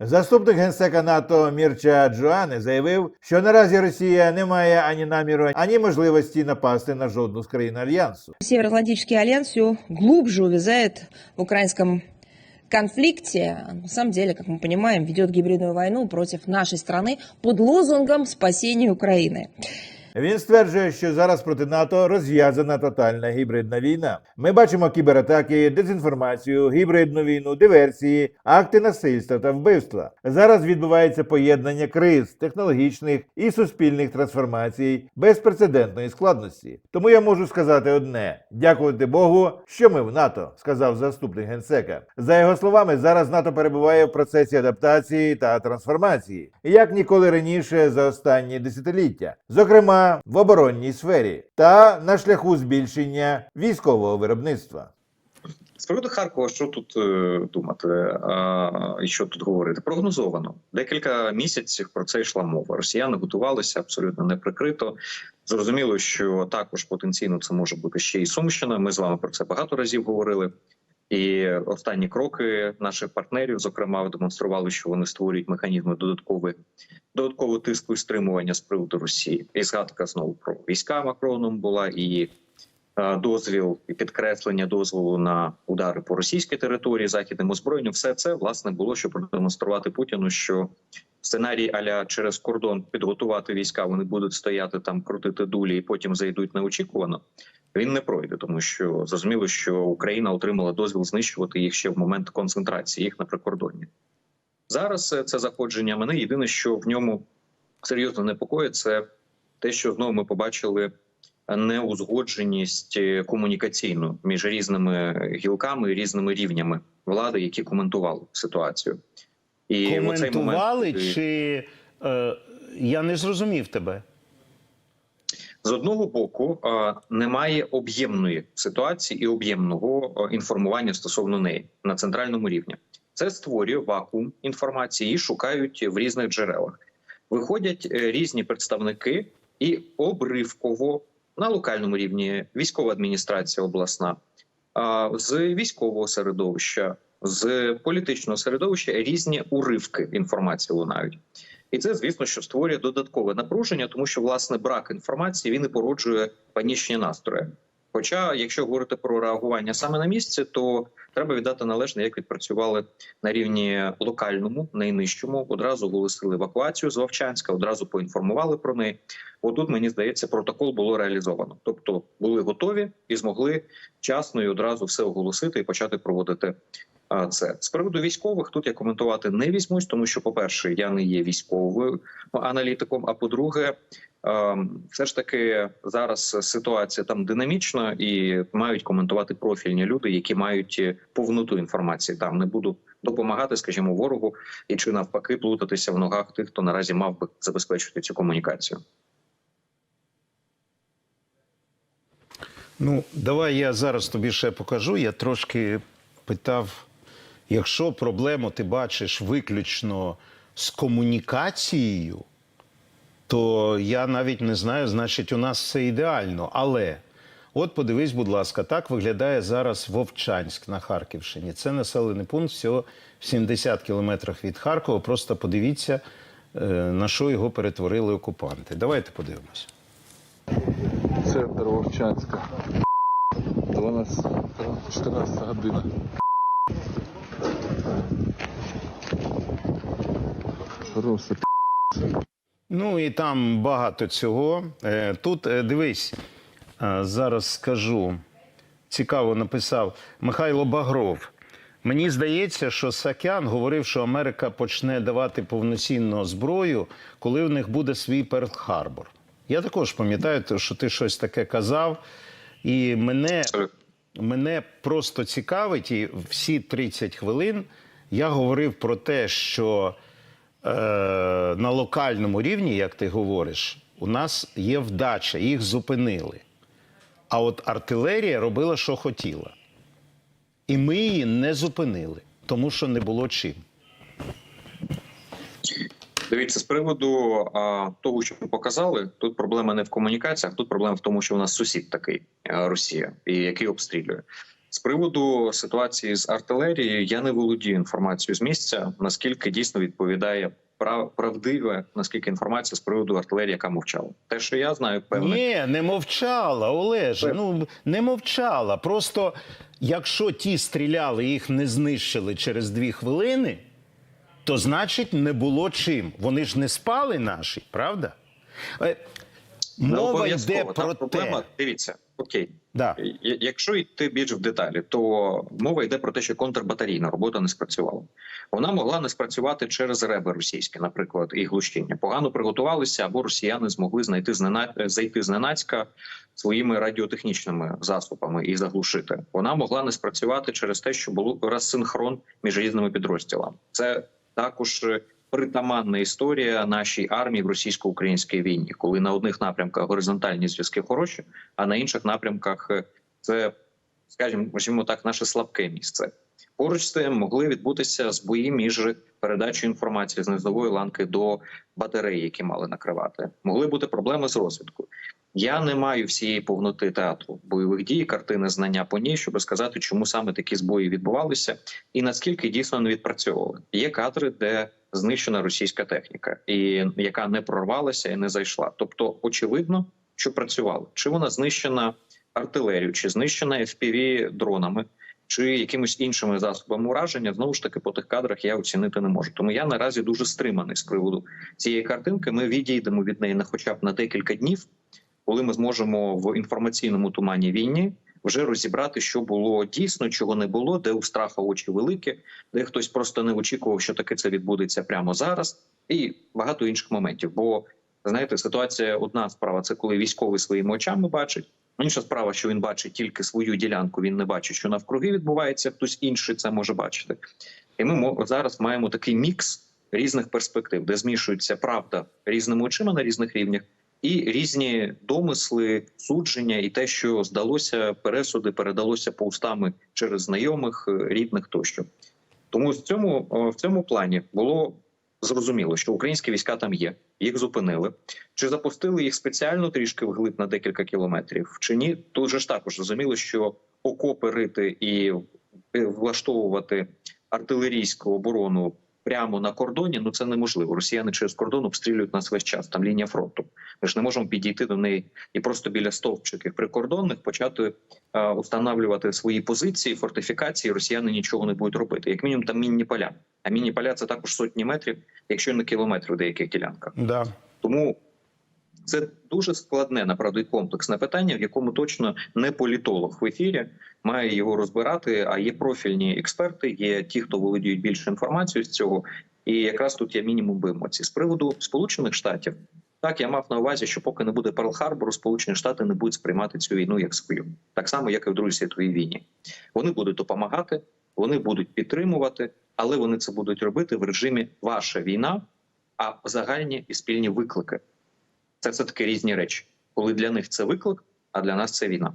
Заступник генсека НАТО Мірча Джоани заявив, що наразі Росія не має ані наміру, ані можливості напасти на жодну з країн альянсу. Североатлантический альянс все глубже увязает в украинском конфликте. На самом деле, как мы понимаем, ведет гибридную войну против нашей страны под лозунгом спасения Украины. Він стверджує, що зараз проти НАТО розв'язана тотальна гібридна війна. Ми бачимо кібератаки, дезінформацію, гібридну війну, диверсії, акти насильства та вбивства. Зараз відбувається поєднання криз, технологічних і суспільних трансформацій безпрецедентної складності. Тому я можу сказати одне: дякувати Богу, що ми в НАТО, сказав заступник генсека. За його словами, зараз НАТО перебуває в процесі адаптації та трансформації, як ніколи раніше за останні десятиліття, зокрема в оборонній сфері та на шляху збільшення військового виробництва. З приводу Харкова, що тут е, думати а, і що тут говорити? Прогнозовано декілька місяців про це йшла мова. Росіяни готувалися абсолютно неприкрито. Зрозуміло, що також потенційно це може бути ще і Сумщина. Ми з вами про це багато разів говорили. І останні кроки наших партнерів, зокрема, демонстрували, що вони створюють механізми додаткової додаткового тиску і стримування з приводу Росії. І згадка знову про війська Макроном була і е, дозвіл і підкреслення дозволу на удари по російській території західним озброєнням. Все це власне було, щоб продемонструвати Путіну, що сценарій аля через кордон підготувати війська. Вони будуть стояти там, крутити дулі, і потім зайдуть неочікувано. Він не пройде, тому що зрозуміло, що Україна отримала дозвіл знищувати їх ще в момент концентрації їх на прикордонні. Зараз е, це заходження мене єдине, що в ньому серйозно непокоїть, це те, що знову ми побачили неузгодженість е, комунікаційну між різними гілками і різними рівнями влади, які коментували ситуацію. І оцей Коментували момент, е, чи е, я не зрозумів тебе? З одного боку немає об'ємної ситуації і об'ємного інформування стосовно неї на центральному рівні. Це створює вакуум інформації і шукають в різних джерелах. Виходять е, різні представники і обривково на локальному рівні військова адміністрація обласна з військового середовища, з політичного середовища різні уривки інформації лунають. І це, звісно, що створює додаткове напруження, тому що власне брак інформації він і породжує панічні настрої. Хоча, якщо говорити про реагування саме на місці, то треба віддати належне, як відпрацювали на рівні локальному, найнижчому. Одразу оголосили евакуацію з Вовчанська, одразу поінформували про неї. Отут мені здається, протокол було реалізовано. Тобто були готові і змогли вчасно і одразу все оголосити і почати проводити це з приводу військових. Тут я коментувати не візьмусь, тому що, по перше, я не є військовим аналітиком. А по-друге, ем, все ж таки зараз ситуація там динамічна і мають коментувати профільні люди, які мають е, повноту інформації. Там не буду допомагати, скажімо, ворогу і чи навпаки плутатися в ногах тих, хто наразі мав би забезпечити цю комунікацію. Ну, давай я зараз тобі ще покажу. Я трошки питав, якщо проблему ти бачиш виключно з комунікацією, то я навіть не знаю, значить, у нас все ідеально. Але от подивись, будь ласка, так виглядає зараз Вовчанськ на Харківщині. Це населений пункт всього в 70 кілометрах від Харкова. Просто подивіться, е, на що його перетворили окупанти. Давайте подивимось. Центр Вовчанська. 12, 14 година. Просто Ну і там багато цього. Е, Тут е, дивись, е, зараз скажу. Цікаво написав Михайло Багров. Мені здається, що Сакян говорив, що Америка почне давати повноцінну зброю, коли в них буде свій Перл-Харбор. Я також пам'ятаю, що ти щось таке казав. І мене мене просто цікавить, і всі 30 хвилин я говорив про те, що на локальному рівні, як ти говориш, у нас є вдача, їх зупинили. А от артилерія робила, що хотіла. І ми її не зупинили, тому що не було чим. Дивіться, з приводу а, того, що ви показали, тут проблема не в комунікаціях, тут проблема в тому, що у нас сусід такий а, Росія, і який обстрілює. З приводу ситуації з артилерією, я не володію інформацією з місця, наскільки дійсно відповідає прав- правдиве, наскільки інформація з приводу артилерії, яка мовчала. Те, що я знаю, певне. Ні, не мовчала, Олеже. Пев- Ну не мовчала. Просто якщо ті стріляли, їх не знищили через дві хвилини, то значить не було чим. Вони ж не спали наші, правда? Е, Не Мова йде Там про проблема. те. Дивіться, окей. Да. Якщо йти більш в деталі, то мова йде про те, що контрбатарійна робота не спрацювала. Вона могла не спрацювати через реби російські, наприклад, і глушіння. Погано приготувалися або росіяни змогли знайти знена... зайти зненацька своїми радіотехнічними засобами і заглушити. Вона могла не спрацювати через те, що було розсинхрон між різними підрозділами. Це також е, притаманна історія нашій армії в російсько-українській війні, коли на одних напрямках горизонтальні зв'язки хороші, а на інших напрямках е, це, скажімо, так, наше слабке місце. Поруч з цим могли відбутися збої між передачею інформації з низової ланки до батарей, які мали накривати. Могли бути проблеми з розвідкою. Я не маю всієї повноти театру бойових дій, картини знання по ній, щоб сказати, чому саме такі збої відбувалися, і наскільки дійсно не відпрацьовували. Є кадри, де знищена російська техніка, і яка не прорвалася і не зайшла. Тобто, очевидно, що працювало. Чи вона знищена артилерією, чи знищена fpv дронами, чи якимись іншими засобами ураження, знову ж таки по тих кадрах я оцінити не можу. Тому я наразі дуже стриманий з приводу цієї картинки. Ми відійдемо від неї на хоча б на декілька днів, коли ми зможемо в інформаційному тумані війні вже розібрати, що було дійсно, чого не було, де у страха очі великі, де хтось просто не очікував, що таке це відбудеться прямо зараз, і багато інших моментів. Бо знаєте, ситуація одна справа це коли військовий своїми очами бачить. Інша справа, що він бачить тільки свою ділянку, він не бачить, що навкруги відбувається, хтось інший це може бачити. І ми зараз маємо такий мікс різних перспектив, де змішується правда різними очима на різних рівнях, і різні домисли, судження, і те, що здалося, пересуди передалося повстами через знайомих, е, рідних тощо. Тому в цьому в цьому плані було зрозуміло, що українські війська там є, їх зупинили. Чи запустили їх спеціально трішки вглиб на декілька кілометрів, чи ні? Тут же ж також зрозуміло, що окопи рити і е, влаштовувати артилерійську оборону прямо на кордоні. Ну це неможливо. Росіяни через кордон обстрілюють нас весь час. Там лінія фронту. Ми ж не можемо підійти до неї і просто біля стовпчиків прикордонних почати е, устанавлювати свої позиції, фортифікації. Росіяни нічого не будуть робити. Як мінімум, там мінні поля. А мінні поля це також сотні метрів, якщо не кілометри в деяких ділянках. Да. Тому це дуже складне направду і комплексне питання, в якому точно не політолог в ефірі має його розбирати. А є профільні експерти, є ті, хто володіють більше інформацією з цього. І якраз тут є мінімум би емоцій з приводу Сполучених Штатів. Так, я мав на увазі, що поки не буде Перл-Харбору, Сполучені Штати не будуть сприймати цю війну як свою, так само як і в Другій світовій війні. Вони будуть допомагати, вони будуть підтримувати, але вони це будуть робити в режимі ваша війна, а загальні і спільні виклики. Це все таки різні речі. Коли для них це виклик, а для нас це війна.